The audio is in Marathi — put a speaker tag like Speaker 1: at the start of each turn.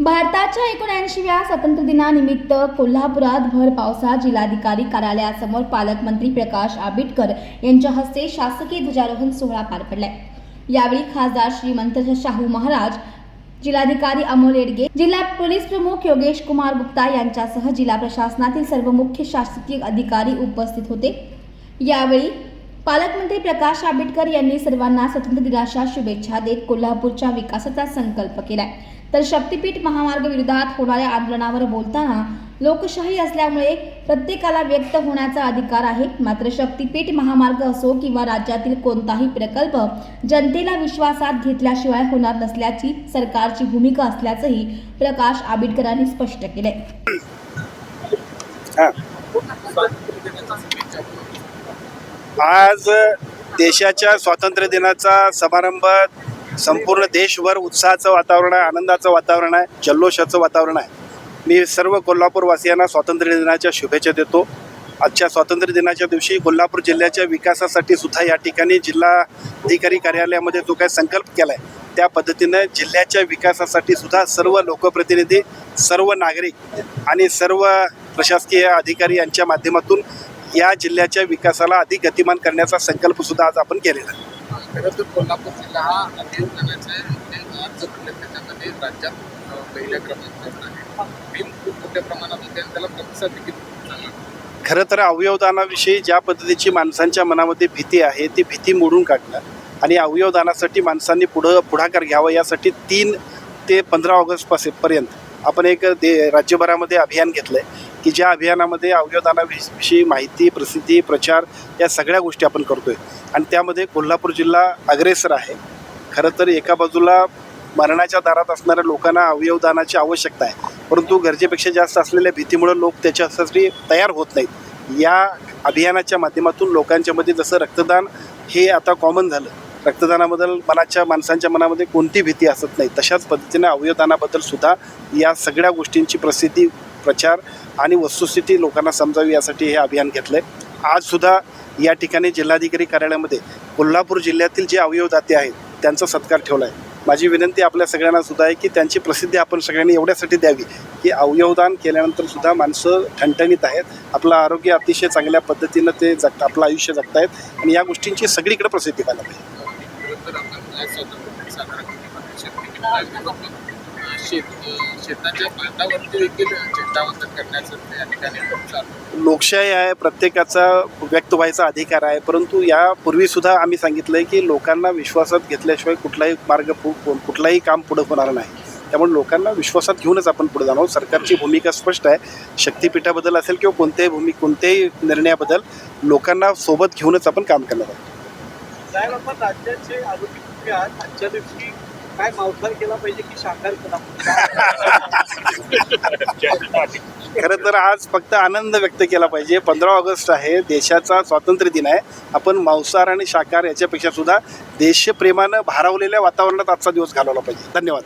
Speaker 1: भारताच्या एकोणऐंशीव्या स्वातंत्र्य दिनानिमित्त कोल्हापुरात भर पावसात जिल्हाधिकारी कार्यालयासमोर पालकमंत्री प्रकाश आंबेडकर यांच्या हस्ते शासकीय ध्वजारोहण सोहळा पार पडलाय. यावेळी खासदार श्रीमंत शाहू महाराज जिल्हाधिकारी अमोल येडगे जिल्हा पोलीस प्रमुख योगेश कुमार गुप्ता यांच्यासह जिल्हा प्रशासनातील सर्व मुख्य शासकीय अधिकारी उपस्थित होते. यावेळी पालकमंत्री प्रकाश आंबेडकर यांनी सर्वांना स्वातंत्र्य दिनाच्या शुभेच्छा देत कोल्हापूरच्या विकासाचा संकल्प केलाय. तर शक्तीपीठ महामार्ग विरोधात होणाऱ्या आंदोलनावर बोलताना लोकशाही असल्यामुळे प्रत्येकाला व्यक्त होण्याचा अधिकार आहे. मात्र शक्तीपीठ महामार्ग असो किंवा राज्यातील कोणताही प्रकल्प जनतेला विश्वासात घेतल्याशिवाय होणार नसल्याची सरकारची भूमिका असल्याचंही प्रकाश आंबेडकरांनी स्पष्ट केलंय.
Speaker 2: आज देशाच्या स्वातंत्र्य दिनाचा समारंभ संपूर्ण देशभर उत्साहाचं वातावरण आहे आनंदाचं वातावरण आहे जल्लोषाचं वातावरण आहे. मी सर्व कोल्हापूरवासियांना स्वातंत्र्य दिनाच्या शुभेच्छा देतो. आजच्या स्वातंत्र्य दिनाच्या दिवशी कोल्हापूर जिल्ह्याच्या विकासासाठी सुद्धा या ठिकाणी जिल्हाधिकारी कार्यालयामध्ये जो काही संकल्प केला आहे त्या पद्धतीनं जिल्ह्याच्या विकासासाठी सुद्धा सर्व लोकप्रतिनिधी सर्व नागरिक आणि सर्व प्रशासकीय अधिकारी यांच्या माध्यमातून या जिल्ह्याच्या विकासाला अधिक गतिमान करण्याचा संकल्प सुद्धा आज आपण केलेला आहे.
Speaker 3: खरं तर कोल्हापूर जिल्हा हा अभियंत्रणेचा आज जपले त्याच्यामध्ये राज्यात अ, पहिल्या क्रमांकावर आहे. भीम खूप मोठ्या प्रमाणात होते आणि त्याला प्रतिसाद देखील खूप चांगला मिळाला.
Speaker 2: खरं तर अवयवदानाविषयी ज्या पद्धतीची माणसांच्या मनामध्ये भीती आहे ती भीती मोडून काढणं आणि अवयवदानासाठी माणसांनी पुढं पुढाकार घ्यावा यासाठी तीन ते पंधरा ऑगस्ट पर्यंत आपण एक दे राज्यभरामध्ये अभियान घेतलं आहे की ज्या अभियानामध्ये अवयवदानाविषयी माहिती प्रसिद्धी प्रचार या सगळ्या गोष्टी आपण करतोय. आणि त्यामध्ये कोल्हापूर जिल्हा अग्रेसर आहे. खरं तर एका बाजूला मरणाच्या दारात असणाऱ्या लोकांना अवयवदानाची आवश्यकता आहे. परंतु गरजेपेक्षा जास्त असलेल्या भीतीमुळे लोक त्याच्यासाठी तयार होत नाहीत. या अभियानाच्या माध्यमातून लोकांच्यामध्ये जसं रक्तदान हे आता कॉमन झालं. रक्तदानाबद्दल मनाच्या माणसांच्या मनामध्ये कोणती भीती असत नाही तशाच पद्धतीने अवयवदानाबद्दल सुद्धा या सगळ्या गोष्टींची प्रसिद्धी प्रचार आणि वस्तुस्थिती लोकांना समजावी यासाठी हे अभियान घेतलं आहे आजसुद्धा या ठिकाणी जिल्हाधिकारी कार्यालयामध्ये कोल्हापूर जिल्ह्यातील जे अवयवदाते आहेत त्यांचा सत्कार ठेवला आहे माझी विनंती आपल्या सगळ्यांना सुद्धा आहे की त्यांची प्रसिद्धी आपण सगळ्यांनी एवढ्यासाठी द्यावी की अवयवदान केल्यानंतर सुद्धा माणसं ठणठणीत आहेत. आपलं आरोग्य अतिशय चांगल्या पद्धतीनं ते जगत आपलं आयुष्य जगत आहेत आणि या गोष्टींची सगळीकडे प्रसिद्धी व्हायला पाहिजे
Speaker 3: तर आपण म्हणजे शेत शेताच्या बांधावरती देखील करण्याचं ठिकाणी चालू
Speaker 2: लोकशाही आहे प्रत्येकाचा व्यक्त व्हायचा अधिकार आहे परंतु यापूर्वी सुद्धा आम्ही सांगितलं आहे की लोकांना विश्वासात घेतल्याशिवाय कुठलाही मार्ग पु- कुठलाही काम पुढं होणार नाही. त्यामुळे लोकांना विश्वासात घेऊनच आपण पुढे जाणार आहोत. सरकारची भूमिका स्पष्ट आहे. शक्तीपीठाबद्दल असेल किंवा कोणत्याही भूमी कोणत्याही निर्णयाबद्दल लोकांना सोबत घेऊनच आपण काम करणार आहोत.
Speaker 4: साहेब आपण राज्याचे आरोग्य मंत्री आहात. आजच्या दिवशी काय मावसार केला पाहिजे की शाकार केला पाहिजे?
Speaker 2: खरं तर आज फक्त आनंद व्यक्त केला पाहिजे. पंधरा ऑगस्ट आहे. देशाचा स्वातंत्र्य दिन आहे. आपण मांसाहार आणि शाकाहार याच्यापेक्षा सुद्धा देशप्रेमानं भारावलेल्या वातावरणात आजचा दिवस घालवला पाहिजे. धन्यवाद.